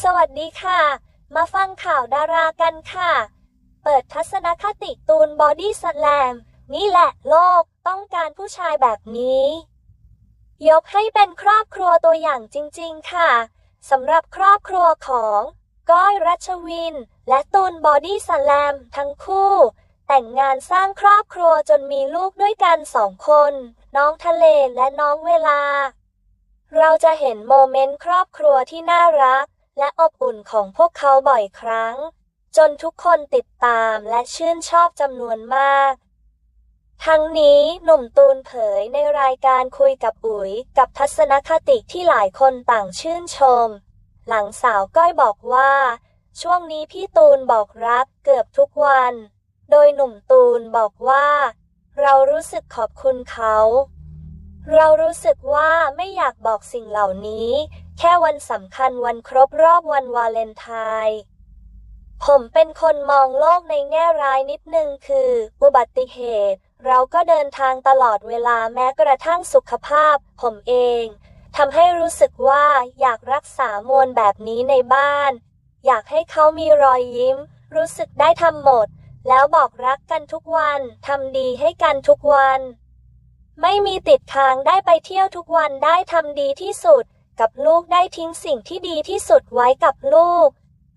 สวัสดีค่ะ มาฟังข่าวดารากันค่ะ เปิดทัศนคติตูนบอดี้สแลม นี่แหละโลกต้องการผู้ชายแบบนี้ ยกให้เป็นครอบครัวตัวอย่างจริงๆค่ะสำหรับครอบครัวของ ก้อยรัชวิน และตูนบอดี้สแลม ทั้งคู่ แต่งงานสร้างครอบครัวจนมีลูกด้วยกันสองคน น้องทะเลและน้องเวลา เราจะเห็นโมเมนต์ครอบครัวที่น่ารัก และอบอุ่นของพวกเขาบ่อยครั้ง จนทุกคนติดตามและชื่นชอบจำนวนมาก ทั้งนี้หนุ่มตูนเผยในรายการคุยกับอุ๋ยกับทัศนคติที่หลายคนต่างชื่นชม หลังสาวก้อยบอกว่า ช่วงนี้พี่ตูนบอกรักเกือบทุกวัน โดยหนุ่มตูนบอกว่า เรารู้สึกขอบคุณเขาเรารู้สึกว่าไม่อยากบอกสิ่งเหล่านี้ แค่วันสำคัญวันครบรอบวันวาเลนไทน์ผมเป็นคนมองโลกในแง่ร้ายนิดนึงคือ อุบัติเหตุ เราก็เดินทางตลอดเวลาแม้กระทั่งสุขภาพ ผมเองทำให้รู้สึกว่าอยากรักษามวลแบบนี้ในบ้าน อยากให้เขามีรอยยิ้ม รู้สึกได้ทำหมด แล้วบอกรักกันทุกวันทำดีให้กันทุกวัน ไม่มีติดค้างได้ไปเที่ยวทุกวันได้ทำดีที่สุด กับลูกได้ทิ้งสิ่งที่ดีที่สุดไว้กับลูก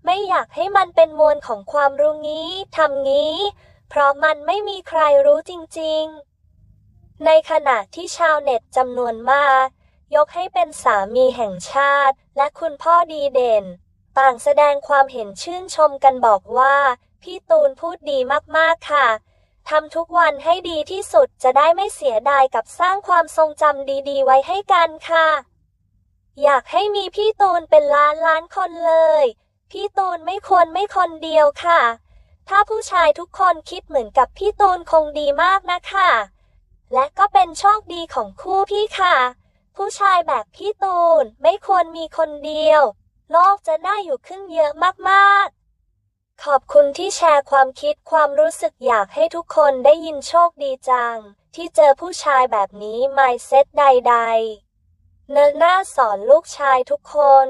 ไม่อยากให้มันเป็นมวลของความรู้งี้ทำงี้ เพราะมันไม่มีใครรู้จริงๆ ในขณะที่ชาวเน็ตจำนวนมาก ยกให้เป็นสามีแห่งชาติ และคุณพ่อดีเด่น ต่างแสดงความเห็นชื่นชมกันบอกว่า พี่ตูนพูดดีมากๆค่ะทำทุกวันให้ดีที่สุดจะได้ไม่เสียดายกับสร้างความทรงจำดีๆ ไว้ให้กันค่ะ อยากให้มีพี่ตูนเป็นล้านล้านคนเลย พี่ตูนไม่ควรไม่คนเดียวค่ะ ถ้าผู้ชายทุกคนคิดเหมือนกับพี่ตูนคงดีมากนะคะ และก็เป็นโชคดีของคู่พี่ค่ะ ผู้ชายแบบพี่ตูนไม่ควรมีคนเดียว โลกจะน่าอยู่ขึ้นเยอะมากๆ ขอบคุณที่แชร์ความคิดความรู้สึกอยากให้ทุกคนได้ยินโชคดีจัง ที่เจอผู้ชายแบบนี้ไม่เซ็ตใด ๆ เนิกหน้าสอนลูกชายทุกคน